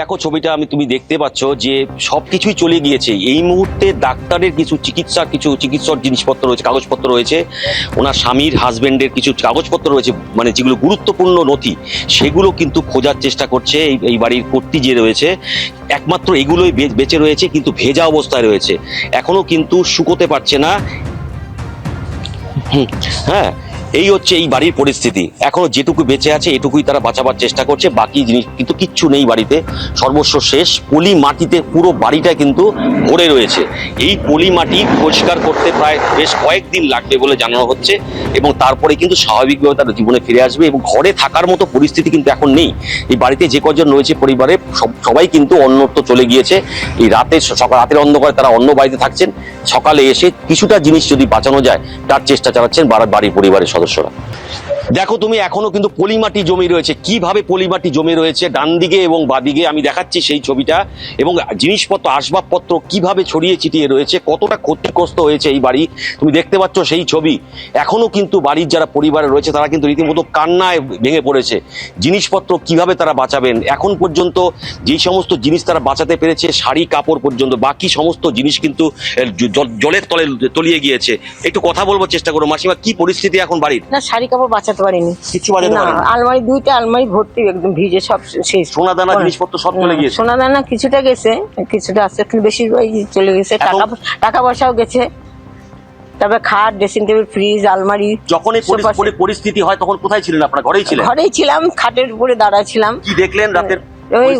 দেখো ছবিটা আমি, তুমি দেখতে পাচ্ছ যে সবকিছুই চলে গিয়েছে। এই মুহূর্তে ডাক্তারের কিছু চিকিৎসা, কিছু চিকিৎসার জিনিসপত্র রয়েছে, কাগজপত্র রয়েছে। ওনার স্বামীর হাজবেন্ডের কিছু কাগজপত্র রয়েছে মানে যেগুলো গুরুত্বপূর্ণ নথি, সেগুলো কিন্তু খোঁজার চেষ্টা করছে এই বাড়ির কর্তি যে রয়েছে। একমাত্র এগুলোই বেঁচে রয়েছে, কিন্তু ভেজা অবস্থায় রয়েছে। এখনও কিন্তু শুকোতে পারছে না। হ্যাঁ। এই হচ্ছে এই বাড়ির পরিস্থিতি। এখনও যেটুকু বেঁচে আছে, এটুকুই তারা বাঁচাবার চেষ্টা করছে। বাকি জিনিস কিন্তু কিচ্ছু নেই বাড়িতে। সর্বস্ব শেষ। পলি মাটিতে পুরো বাড়িটা কিন্তু ভরে রয়েছে। এই পলি মাটি পরিষ্কার করতে প্রায় বেশ কয়েকদিন লাগবে বলে জানানো হচ্ছে এবং তারপরে কিন্তু স্বাভাবিকভাবে তারা জীবনে ফিরে আসবে এবং ঘরে থাকার মতো পরিস্থিতি কিন্তু এখন নেই। এই বাড়িতে যে কজন রয়েছে পরিবারে, সব- সবাই কিন্তু অন্যত্র চলে গিয়েছে। এই রাতে সকাল, রাতের অন্ধকারে তারা অন্য বাড়িতে থাকছেন। সকালে এসে কিছুটা জিনিস যদি বাঁচানো যায়, তার চেষ্টা চালাচ্ছেন বাড়ির পরিবারের সদস্যরা দেখো তুমি, এখনও কিন্তু পলিমাটি জমি রয়েছে। কীভাবে পলিমাটি জমে রয়েছে? ডান দিকে এবং বাদিকে আমি দেখাচ্ছি সেই ছবিটা। এবং জিনিসপত্র, আসবাবপত্র কীভাবে ছড়িয়ে ছিটিয়ে রয়েছে, কতটা ক্ষতিগ্রস্ত হয়েছে এই বাড়ি, তুমি দেখতে পাচ্ছ সেই ছবি। এখনও কিন্তু বাড়ির যারা পরিবারে রয়েছে, তারা কিন্তু রীতিমতো কান্নায় ভেঙে পড়েছে। জিনিসপত্র কীভাবে তারা বাঁচাবেন? এখন পর্যন্ত যেই সমস্ত জিনিস তারা বাঁচাতে পেরেছে, শাড়ি, কাপড় পর্যন্ত, বাকি সমস্ত জিনিস কিন্তু জলের তলে তলিয়ে গিয়েছে। একটু কথা বলব চেষ্টা করো, মাসিমা, কি পরিস্থিতি এখন বাড়ির? না, শাড়ি, কাপড় বাঁচাতে পারিনি। কিচ্ছু বাজাতে না পারেনি? আলমারি দুইটা আলমারি ভর্তি একদম ভিজে সব শেষ। সোনা দানা জিনিসপত্র সব চলে গিয়েছে? সোনা দানা কিছুটা গেছে কিছুটা আছে কিন্তু বেশিরভাগ চলে গেছে। টাকা টাকা পয়সাও গেছে। তারপরে খাট ড্রেসিং টেবিল ফ্রিজ আলমারি যখন পরিস্থিতি হয় তখন কোথায় ছিলেন আপনারা? ঘরেই ছিলেন? ঘরেই ছিলাম খাটের উপরে দাঁড়ায় ছিলাম। কি দেখলেন রাতের ওই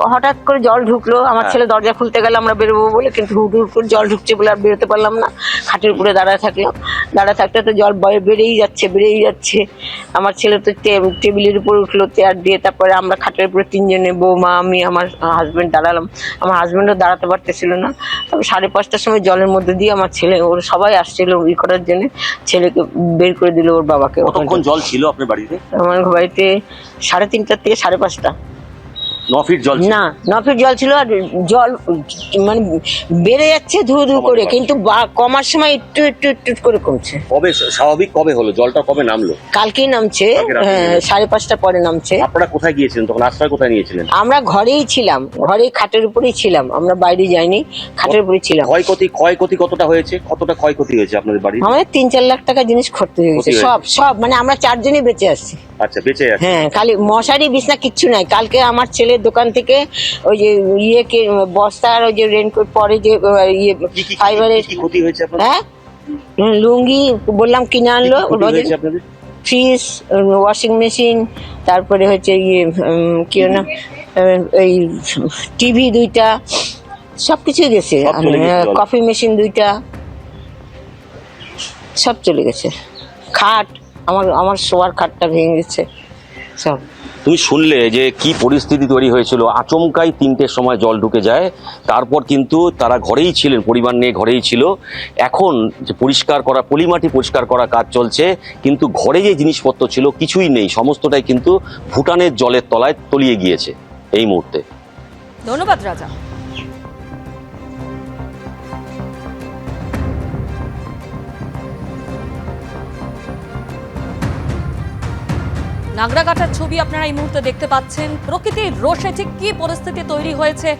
হঠাৎ করে জল ঢুকলো আমার হ্যাঁ। ছেলে দরজা খুলতে গেলে আমরা বেরোবো বলে কিন্তু হুট হুট করে জল ঢুকছে বলে আর বেরোতে পারলাম না। খাটের উপরে দাঁড়ায় থাকলাম। দাঁড়ায় থাকতে তো জল বয়ে- বেড়েই যাচ্ছে বেড়েই যাচ্ছে। আমার ছেলে তো টেবিলের উপর উঠল চেয়ার দিয়ে তারপরে আমরা খাটের উপরে তিনজনে বৌমা আমি আমার হাজব্যান্ড দাঁড়ালাম। আমার হাজব্যান্ডও দাঁড়াতে পারতেছিল না। তবে সাড়ে পাঁচটার সময় জলের মধ্যে দিয়ে আমার ছেলে ওর সবাই আসছিল ই করার জন্য। ছেলেকে বের করে দিল ওর বাবাকে। জল ছিল আপনার বাড়িতে? আমার বাড়িতে সাড়ে তিনটার থেকে সাড়ে পাঁচটা। ন ফিট জল ছিল? না নফের জল ছিল আর জল মানে বেড়ে যাচ্ছে ধুয়ে ধুয়ে করে কিন্তু বা- কমার সময় একটু একটু একটু করে কমছে। কবে স্বাভাবিক কবে হলো? জলটা কবে নামলো? কালকেই নামছে হ্যাঁ, সাড়ে পাঁচটা পরে নামছে। আপনারা কোথায় গিয়েছিলেন তখন? আশ্রয় কোথায় নিয়েছিলেন? আমরা ঘরেই ছিলাম ঘরেই খাটের উপরেই ছিলাম। আমরা বাইরে যাইনি খাটের উপরেই ছিলাম। ক্ষয়ক্ষতি ক্ষয়ক্ষতি কতটা হয়েছে? কতটা ক্ষয়ক্ষতি হয়েছে আপনাদের বাড়ি আমাদের তিন চার লাখ টাকা জিনিস ক্ষতি হয়ে গেছে। হয়েছে। সব সব মানে আমরা চারজনই বেঁচে আসছি আচ্ছা বেঁচে আছে। হ্যাঁ খালি মশারি বিছনা কিচ্ছু নাই। কালকে আমার দোকান থেকে ওই যে ইয়ে বস্তার ওই যে রেনকোট পরে যে ইয়ে ফাইবারের ক্ষতি হয়েছে আপনাদের? হ্যাঁ? লুঙ্গি বললাম কিনে আনলো ফ্রিজ ওয়াশিং মেশিন তারপরে হচ্ছে ইয়ে কি না এই টিভি দুইটা সব কিছুই গেছে। কফি মেশিন দুইটা সব চলে গেছে। খাট আমার আমার শোয়ার খাটটা ভেঙে গেছে সব। তুমি শুনলে যে কি পরিস্থিতি তৈরি হয়েছিল। আচমকাই তিনটের সময় জল ঢুকে যায়। তারপর কিন্তু তারা ঘরেই ছিলেন, পরিবার নিয়ে ঘরেই ছিল। এখন যে পরিষ্কার করা, পলিমাটি পরিষ্কার করা কাজ চলছে, কিন্তু ঘরে যে জিনিসপত্র ছিল কিছুই নেই। সমস্তটাই কিন্তু ভুটানের জলের তলায় তলিয়ে গিয়েছে এই মুহূর্তে। ধন্যবাদ রাজা। নাগরাকাটার ছবি আপনারা এই মুহূর্তে দেখতে পাচ্ছেন। প্রকৃতির রোষে ঠিক কি পরিস্থিতি তৈরি হয়েছে?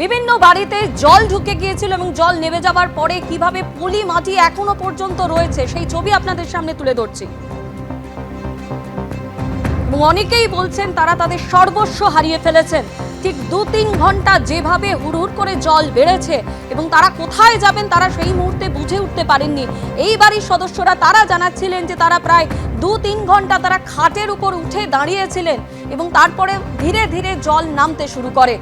বিভিন্ন বাড়িতে জল ঢুকে গিয়েছিল এবং জল নেমে যাবার পরে কীভাবে পলি মাটি এখনও পর্যন্ত রয়েছে, সেই ছবি আপনাদের সামনে তুলে ধরছি। অনেকেই বলছেন তারা তাদের সর্বস্ব হারিয়ে ফেলেছেন। ঠিক দু তিন ঘণ্টা যেভাবে হুড়হুড় করে জল বেড়েছে এবং তারা কোথায় যাবেন তারা সেই মুহূর্তে বুঝে উঠতে পারেননি। এই বাড়ির সদস্যরা তারা জানাচ্ছিলেন যে তারা প্রায় দু তিন ঘণ্টা তারা খাটের উপর উঠে দাঁড়িয়েছিলেন এবং তারপরে ধীরে ধীরে জল নামতে শুরু করে।